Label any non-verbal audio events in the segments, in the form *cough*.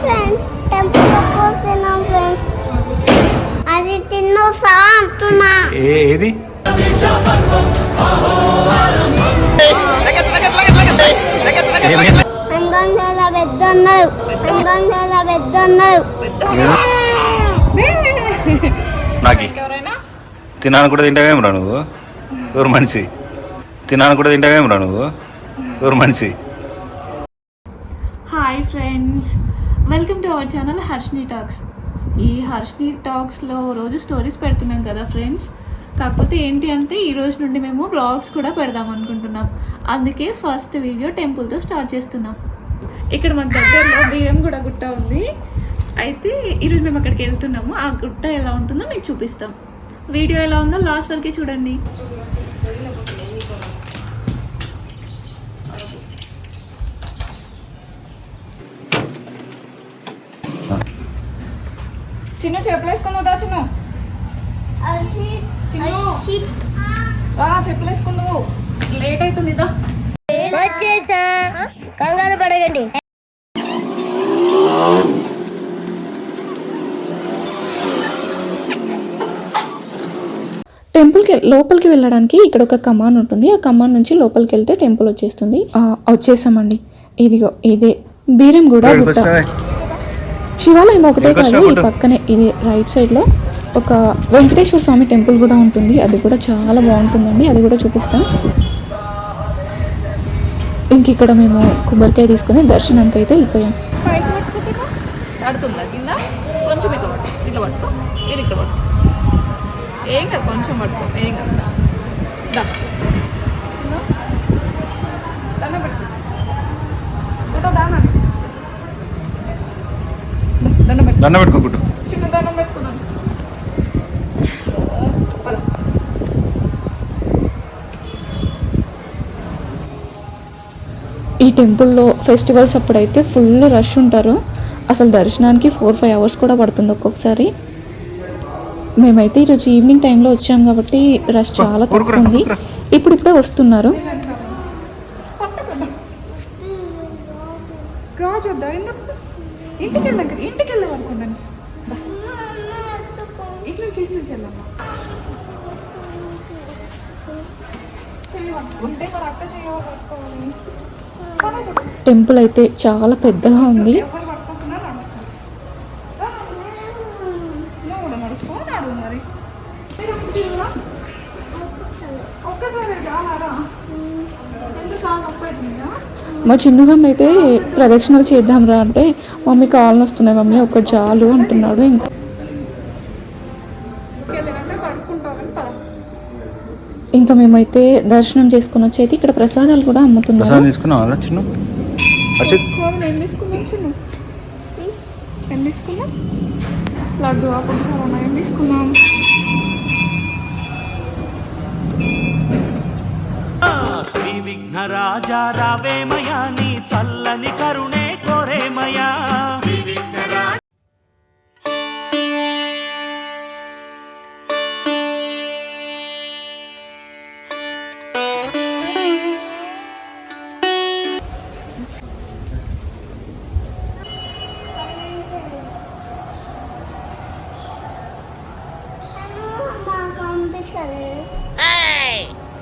Friends temple పోతున్నాం friends అది తిన్నోసా అంటున్నా. ఏది? నాకి. తినాను కూడా తింటావేమరా నువ్వు? ఎవరు మనిషి? తినాను కూడా తింటావేమరా నువ్వు? ఎవరు మనిషి? Hi friends welcome to our channel Harshini talks ఈ హర్షిని టాక్స్లో రోజు స్టోరీస్ పెడుతున్నాం కదా ఫ్రెండ్స్ కాకపోతే ఏంటి అంటే ఈ రోజు నుండి మేము బ్లాగ్స్ కూడా పెడదాం అనుకుంటున్నాం. అందుకే ఫస్ట్ వీడియో టెంపుల్తో స్టార్ట్ చేస్తున్నాం. ఇక్కడ మాకు దగ్గరలో బియ్యం కూడా గుట్ట ఉంది. అయితే ఈరోజు మేము అక్కడికి వెళ్తున్నాము. ఆ గుట్ట ఎలా ఉంటుందో మీకు చూపిస్తాం. వీడియో ఎలా ఉందో లాస్ట్ వరకే చూడండి. చిన్న చెప్పులేసుకుందు దా చిన్న. చిన్ను. రా చెప్పులేసుకుందు. లేట్ అవుతుంది వచ్చేసా. కంగారు పడగండి టెంపుల్కి లోపలికి వెళ్ళడానికి ఇక్కడ ఒక కమాన్ ఉంటుంది. ఆ కమాన్ నుంచి లోపలికి వెళ్తే టెంపుల్ వచ్చేస్తుంది. ఆ, వచ్చేసామండి. ఇదిగో ఇదే బీరం కూడా గుట్ట. శివాలయం ఒకటే కాదు ఈ పక్కనే ఇది రైట్ సైడ్లో ఒక వెంకటేశ్వర స్వామి టెంపుల్ కూడా ఉంటుంది. అది కూడా చాలా బాగుంటుందండి. అది కూడా చూపిస్తాం. ఇంక ఇక్కడ మేము కొబ్బరికాయ తీసుకొని దర్శనానికి అయితే వెళ్ళిపోయాం. పడుతుందా కింద? కొంచెం ఇట్లా పట్టుకో ఇట్లా పట్టుకో. ఇది ఇక్కడ పట్టుకో ఏం కాదు కొంచెం పట్టుకో. ఏం కాదు దా ఇదిగో. దండం పెట్టుకో ఫోటో దానా దండం పెట్టు దండ పెట్టుకోకుట్టు చిన్న దండం పెట్టుకున్నాను పద. ఈ టెంపుల్లో ఫెస్టివల్స్ అప్పుడైతే ఫుల్ రష్ ఉంటారు. అసలు దర్శనానికి ఫోర్ ఫైవ్ అవర్స్ కూడా పడుతుంది ఒక్కొక్కసారి. మేమైతే ఈరోజు ఈవినింగ్ టైంలో వచ్చాం కాబట్టి రష్ చాలా తక్కువ ఉంది. ఇప్పుడు ఇప్పుడే వస్తున్నారు. గాజు ఇంటికి వెళ్ళాక ఇంటికి వెళ్ళాం అనుకున్నాను చేతి నుంచి వెళ్ళామా చేయవా పట్టుకోవాలి పడకు. టెంపుల్ అయితే చాలా పెద్దగా ఉంది ఎవరు పట్టుకుంటున్నా నడుస్తాను రా. నువ్వు కూడా నడుచుకో నడువు మరి మీరు నడుచుకుంటున్నా? ఒక్కసారి రావాలా ఎందుకు కాలు నొప్పి అవుతుందా మా చిన్నగాన్ని అయితే ప్రదక్షిణలు చేద్దాం రా అంటే మమ్మీ కాళ్ళు వస్తున్నాయి మమ్మీ ఒకటి చాలు అంటున్నాడు ఇంకా. ఇంకా మేమైతే దర్శనం చేసుకుని వచ్చి అయితే ఇక్కడ ప్రసాదాలు కూడా తీసుకున్నాం లడ్డు తీసుకున్నాం? శ్రీ విఘ్నరాజా రావేమయా నీ చల్లని కరుణే కోరేమయా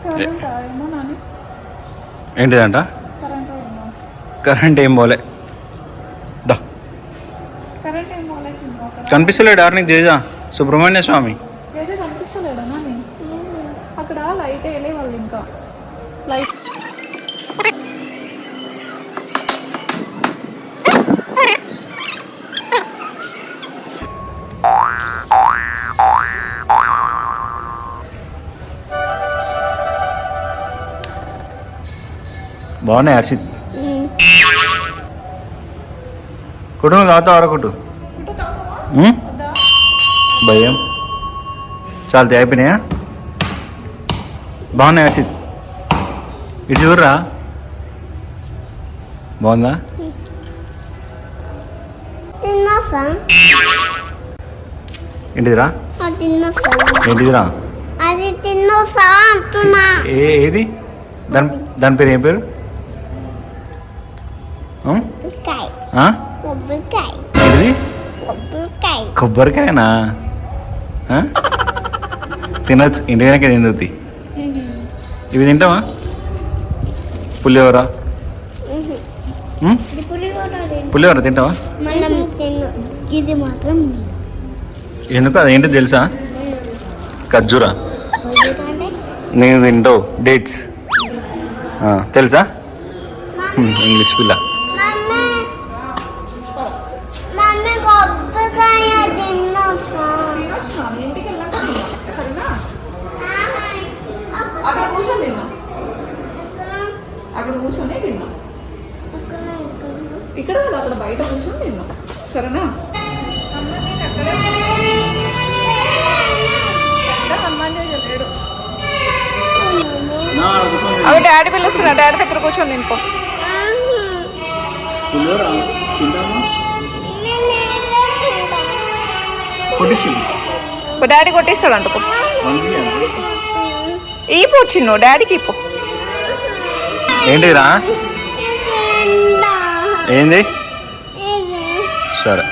మాకు ఏంటిదంట? కరెంట్ ఏం పోలే. దా. కనిపిస్తలేడు ఆర్నికి జేజా సుబ్రహ్మణ్య స్వామి. బాగున్నాయి హర్షిత్ కుటుంబం తాగుతావు అరకుట్టు ఉమ్? భయం. చాలా అయిపోయినాయా బాగున్నాయి హర్షిత్ ఇటు చూడరా? బాగుందా? ఏంటిదిరా? ఏంటిదిరా? అది తిన్నోసా అంటున్నా. ఏ ఏది? దాని దాని పేరు ఏం పేరు? కొబ్బరికాయనా? తినొచ్చు. ఇంటి వెనక తిందుతి ఇవి తింటావా? పులిహోర? పులిహోర తింటావా? ఎందుకు? అదేంటో తెలుసా? ఖర్జూరా. నేను తింటావు. డేట్స్. తెలుసా? ఇంగ్లీష్ పిల్ల. అవి డాడీ పిలుస్తున్నా. డాడీ దగ్గర కూర్చొని తినిపో డాడీ కొట్టేస్తాడు అంట ఈ చిన్ను డాడీకి ఇప్పు ఏంటిరా ఏంది? సరే.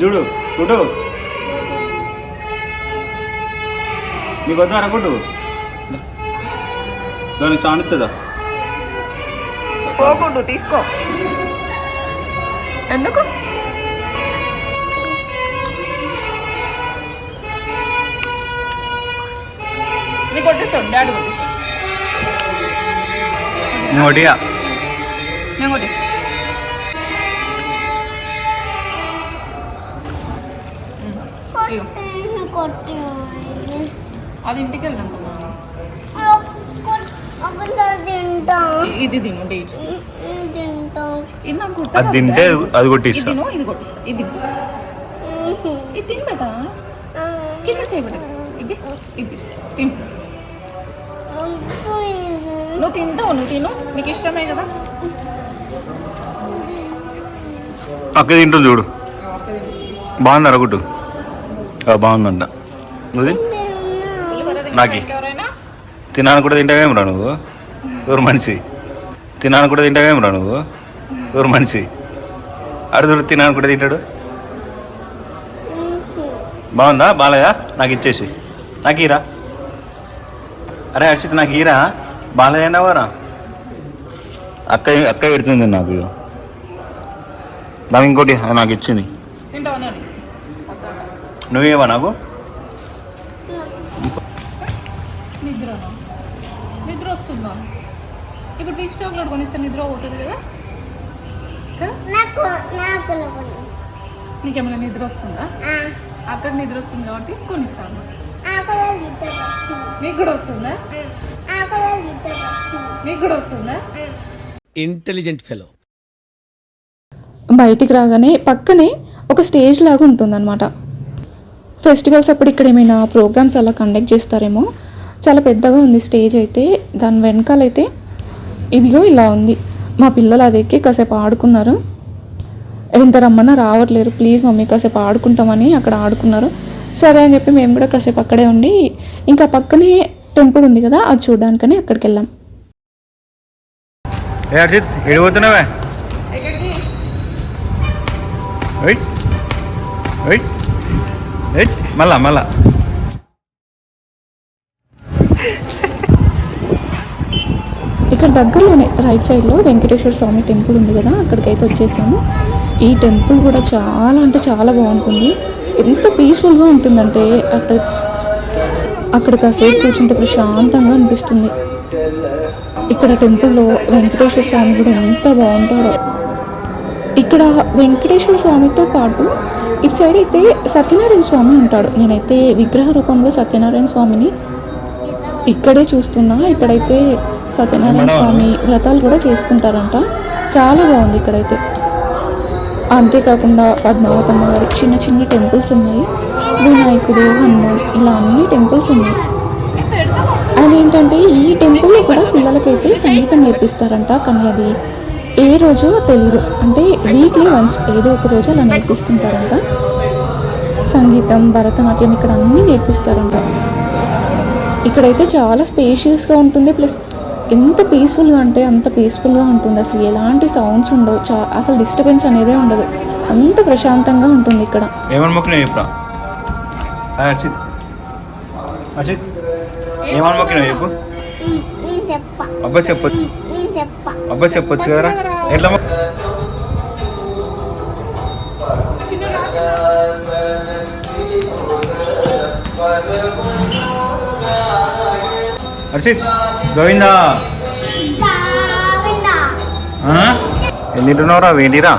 చూడు కుడు నీకు వద్దారా కుడు దానికి చాణిస్తుందా? పోకూడదు తీసుకో. ఎందుకు? నీ కొట్టిస్తాడు డాడీ కొట్టిస్తాడు నేను ఒకటిగా అది ఇంటికి వెళ్ళాం కదా. ఒకసారి తింటా ఇ- ఇది తిను డేట్స్ ఇది నాకు అది తింటే. అది ఇది కొట్టిస్తా తిను ఇది కొట్టిస్తా. ఇది. ఇది తిను బేటా. కింద చేయబెట్ట ఇది ఇది. తిను. నువ్వు తింటావు నువ్వు తిను. నీకు ఇష్టమే కదా. అక్క తింటుంది చూడు. బాగుంది గుడ్డు బాగుందంట. తిను. నాకి. తినాను కూడా తింటావేమరా నువ్వు? ఎవరు మనిషి? తినాను కూడా తింటావేమరా నువ్వు? ఎవరు మనిషి? అడుగుడు తినాను కూడా తింటాడు. బాగుందా? బాలయ్య నాకు ఇచ్చేసి. నాకు ఈరా. అరే హర్షిత్ నాకు ఈరా. బాలయ్య అన్నావారా అక్క అక్క పెడుతుంది నాకు. నాకు ఇంకోటి నాకు ఇచ్చింది? నువ్వేవా నాకు? నిద్ర. నిద్ర వస్తుందా? ఇప్పుడు పీచ్ చాక్లెట్ కొనిస్తే నిద్ర పోతుంది కదా. నీకేమైనా నిద్ర వస్తుందా? ఆ, అక్కడికి నిద్ర వస్తుంది కాబట్టి కొనిస్తాను. నీకు కూడా వస్తుంది. నీకు కూడా వస్తుందా? ఇంటెలిజెంట్ ఫెలో బయటికి రాగానే పక్కనే ఒక స్టేజ్ లాగా ఉంటుందన్నమాట. ఫెస్టివల్స్ అప్పుడు ఇక్కడ ఏమైనా ప్రోగ్రామ్స్ అలా కండక్ట్ చేస్తారేమో చాలా పెద్దగా ఉంది స్టేజ్ అయితే. దాని వెనకాలైతే ఇదిగో ఇలా ఉంది. మా పిల్లలు అది ఎక్కి కాసేపు ఆడుకున్నారు. ఎంత రమ్మన్నా రావట్లేరు. ప్లీజ్ మమ్మీ కాసేపు ఆడుకుంటామని అక్కడ ఆడుకున్నారు. సరే అని చెప్పి మేము కూడా కాసేపు అక్కడే ఉండి ఇంకా పక్కనే టెంపుల్ ఉంది కదా అది చూడడానికని అక్కడికి వెళ్ళాం మళ్ళా మళ్ళా. ఇక్కడ దగ్గరలోనే రైట్ సైడ్లో వెంకటేశ్వర స్వామి టెంపుల్ ఉంది కదా అక్కడికైతే వచ్చేసాము. ఈ టెంపుల్ కూడా చాలా అంటే చాలా బాగుంటుంది. ఎంత పీస్ఫుల్గా ఉంటుందంటే అక్కడ అక్కడ కాసేపు కూర్చుంటే ప్రశాంతంగా అనిపిస్తుంది. ఇక్కడ టెంపుల్లో వెంకటేశ్వర స్వామి కూడా ఎంత బాగుంటాడో. ఇక్కడ వెంకటేశ్వర స్వామితో పాటు ఇటు సైడ్ అయితే సత్యనారాయణ స్వామి ఉంటాడు. నేనైతే విగ్రహ రూపంలో సత్యనారాయణ స్వామిని ఇక్కడే చూస్తున్నా. ఇక్కడైతే సత్యనారాయణ స్వామి వ్రతాలు కూడా చేసుకుంటారంట. చాలా బాగుంది ఇక్కడైతే. అంతేకాకుండా పద్మావతమ్మ గారి చిన్న చిన్న టెంపుల్స్ ఉన్నాయి. వినాయకుడు హనుమాన్ ఇలా అన్ని టెంపుల్స్ ఉన్నాయి. అండ్ ఏంటంటే ఈ టెంపుల్లో కూడా పిల్లలకైతే సంగీతం నేర్పిస్తారంట. కానీ అది ఏ రోజు తెలియదు అంటే వీక్లీ వన్స్ ఏదో ఒక రోజు అలా నేర్పిస్తుంటారంట. సంగీతం భరతనాట్యం ఇక్కడ అన్నీ నేర్పిస్తారంట. ఇక్కడైతే చాలా స్పేషియస్గా ఉంటుంది. ప్లస్ ఎంత పీస్ఫుల్గా అంటే అంత పీస్ఫుల్గా ఉంటుంది. అసలు ఎలాంటి సౌండ్స్ ఉండవు. చా అసలు డిస్టర్బెన్స్ అనేది ఉండదు. అంత ప్రశాంతంగా ఉంటుంది ఇక్కడ. ఏమని మొక్కినావు చెప్పురా? హాయ్ అబ్బా చెప్పొచ్చు నేను చెప్ప. అబ్బా చెప్పొచ్చు. కదరా ఎట్లా హర్షిత్ గోవిందా. గోవిందా. ఆ? ఎన్ని తింటున్నావురా వేంటిరా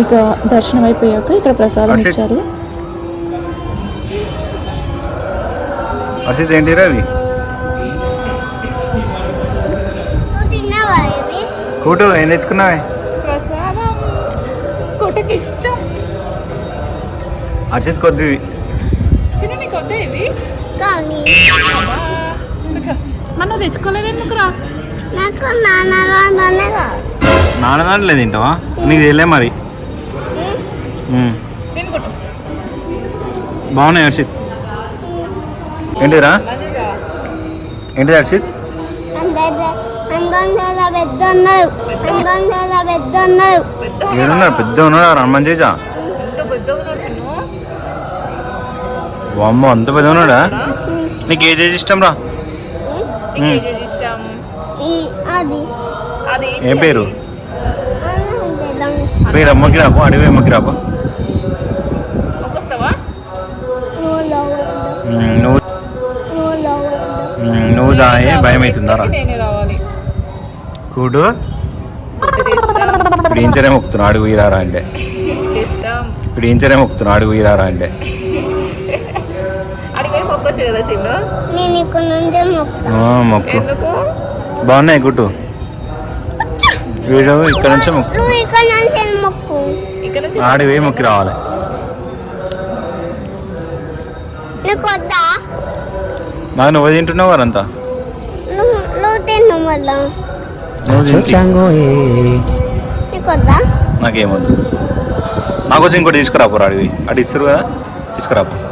ఇక దర్శనం అయిపోయాక ఇక్కడ ప్రసాదం. ఇచ్చారు. హర్షిత్ ఏంటిరా అవి కూటు ఏం తెచ్చుకున్నావే? హర్షిత్ కొద్దిది. నన్ను తెచ్చుకోలేదు ఎందుకురా? నాకు నాన్న నాన్నదాంట్లో తింటావా? నీకు తెలియే మరి. బాగున్నాయి హర్షిత్. ఏంటిరా? మంచిగా ఏంటి హర్షిత్ ఏడున్నారు? పెద్ద ఉన్నాడా రమ్మని చేసా వామ్మో అంత పెద్ద ఉన్నాడా నీకు ఏ చేసి ఇష్టం రా నీకు ఏది ఇష్టం అది. ఏం పేరు? పేరు అమ్మకి రాపు అడివి అమ్మకి ఒక్కొస్తావా నువ్వు నువ్వు దాని భయం అవుతుందారా కూడు. ఇప్పుడు ఇంచరే మొక్కుతున్నావు అడుగు ఇరారా అంటే. *laughs* ఇప్పుడు ఇంచరే మొక్కుతున్నావు అడుగు ఇరారా అంటే. మొక్కొచ్చు కదా చిన్ను? నేను ఇక్కడ ఆ, మొక్కు. ఎందుకు? బాగున్నాయి గుట్టు? వీడు ఇక్కడ నుంచే మొక్కు. ఇక్కడ నుంచి మొక్కు. ఇక్కడ నుంచి ఆడివే మొక్కి రావాలి. నీకు వద్దా? నాకు నువ్వు తింటున్నావు వారంతా నువ్వు నువ్వు తిన్ను మళ్ళా. నీకు వద్దా? నాకేమొద్దు నాకోసం ఇంకోటి తీసుకురాపోరా అడివి. అటు ఇస్తారు కదా తీసుకురాపో. పో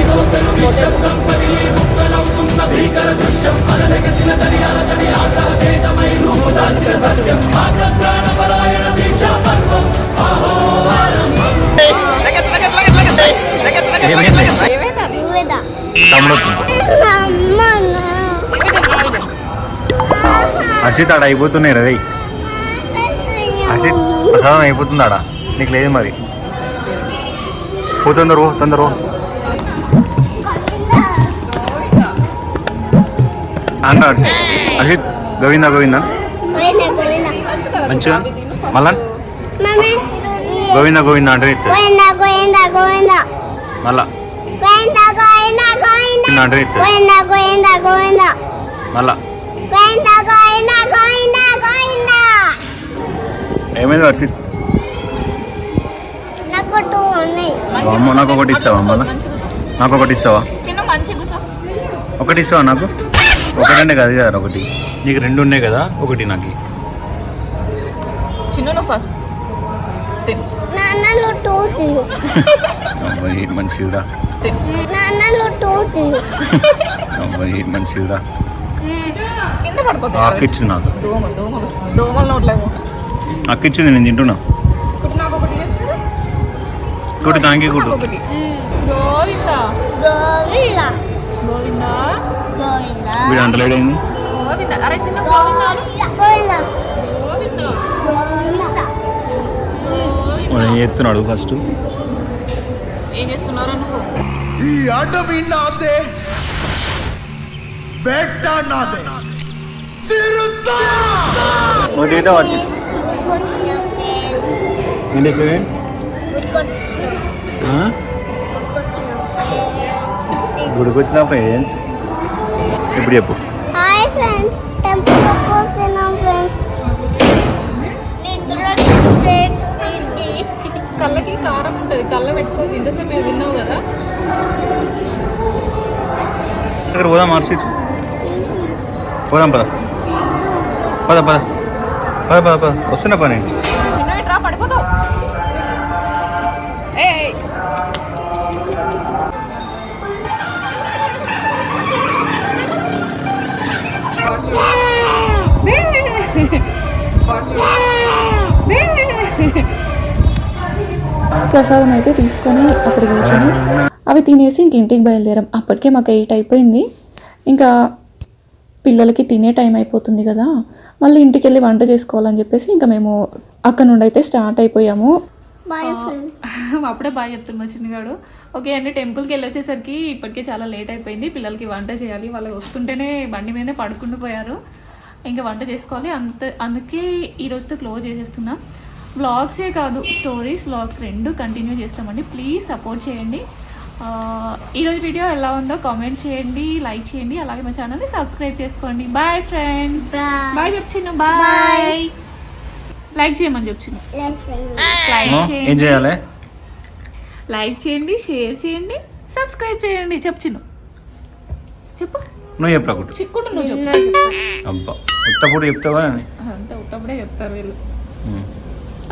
చిన్న నువ్వు తెపోనాను ముక్కలవుతున్న భీకర దృశ్యం కావాలంటే తెచ్చుకో నువ్వు తింటే కొన్ని ఉన్నాయి కదా తెపోనాను అక్క చేస్తాను అమ్మ కుడుగాడు వేస్తుంది హర్షిత్ ఆడ అయిపోతున్నాయి రవి హర్షిత్ ప్రసాదం అయిపోతుంది ఆడ నీకు లేదు మరి. పో తొందరు పో. అన్న హర్షిత్ హర్షిత్ గోవింద గోవింద. మంచిగా? మళ్ళా గోవింద గోవింద అంటే మళ్ళా అంటే మళ్ళా ఏమైంది హర్షిత్? నాకు ఒకటి ఇస్తావా మళ్ళా నాకు ఒకటి ఇస్తావా? ఒకటి ఇస్తావా నాకు? ఒకటంటే కాదు కదా ఒకటి? నీకు రెండు ఉన్నాయి కదా ఒకటి నాకు. చిన్న ఫస్ట్ నాన్నలు టూ తిను. అబ్బాయి మంచిదిరా తిను నాన్నలు టూ తిను. అబ్బాయి మంచిదిరా కింద పడిపోతాయి అక్కిచ్చింది నాకు. దోమ దోమలు వస్తాయి. దోమలు నోట్లేమో అక్కిచ్చింది నేను తింటున్నా. ఒకటి నాకు ఒకటి ఒకటి దానికి కూడా ఒకటి. గోవిందా? గోవిందా. గోవిందా? గోవిందా? వీడు అంటలేడైంది గోవిందా? అరే చిన్న గోవిందా? గోవిందా? ఏం చెప్తున్నాడు ఫస్ట్? ఏం చేస్తున్నారా నువ్వు? ఈ అడవి నాదే. వేట నాదే. చిరుత! తింటావు వచ్చి ఏంటి ఫ్రెండ్స్ గుడికొచ్చిన ఫ్రెండ్స్ ఇప్పుడు చెప్పు. హాయ్ ఫ్రెండ్స్ టెంపుల్ పోతున్నాం ఫ్రెండ్స్ నిద్ర ఫ్రెండ్స్ కళ్ళకి కారం ఉంటుంది కళ్ళ పెట్టుకొని ఇంతసేపు మేము విన్నావు కదా. అక్కడ పోదాం హర్షిత్ పోదాం పద. పద పద. పద పద పద. వస్తున్నా పని. ప్రసాదం అయితే తీసుకొని అక్కడ కూర్చొని అవి తినేసి ఇంక ఇంటికి బయలుదేరాం. అప్పటికే మాకు ఎయిట్ అయిపోయింది. ఇంకా పిల్లలకి తినే టైం అయిపోతుంది కదా. మళ్ళీ ఇంటికి వెళ్ళి వంట చేసుకోవాలని చెప్పేసి ఇంకా మేము అక్కడ నుండి అయితే స్టార్ట్ అయిపోయాము. *laughs* అప్పుడే బాగా చెప్తున్నా మా చిన్నగాడు. ఓకే అండి టెంపుల్కి వెళ్ళి వచ్చేసరికి ఇప్పటికే చాలా లేట్ అయిపోయింది. పిల్లలకి వంట చేయాలి. వాళ్ళు వస్తుంటేనే బండి మీదనే పడుకుంటూ పోయారు ఇంకా వంట చేసుకోవాలి. అంత అందుకే ఈ రోజుతో క్లోజ్ చేసేస్తున్నా. వ్లాగ్సే కాదు స్టోరీస్ వ్లాగ్స్ రెండు కంటిన్యూ చేస్తామండి. ప్లీజ్ సపోర్ట్ చేయండి. ఆ, ఈరోజు వీడియో ఎలా ఉందో కామెంట్ చేయండి లైక్ చేయండి. అలాగే మా ఛానల్ని సబ్స్క్రైబ్ చేసుకోండి. బాయ్ ఫ్రెండ్స్ బాయ్ చెప్చిన్న బాయ్ లైక్ చేయమని చెప్చిన లైక్ ఏం చేయండి. చేయాలి? లైక్ చేయండి షేర్ చేయండి సబ్స్క్రైబ్ చేయండి. చెప్పు చెప్పు. నువ్వు చెప్పు ఒకటి చిక్కుడు నువ్వు చెప్పు. అబ్బా ఉత్తప్పుడు చెప్తావా అని? అంతా ఉట్టప్పుడే చెప్తారు వీళ్ళు.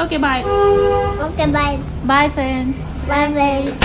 Okay bye. Okay bye. Bye friends. Bye friends.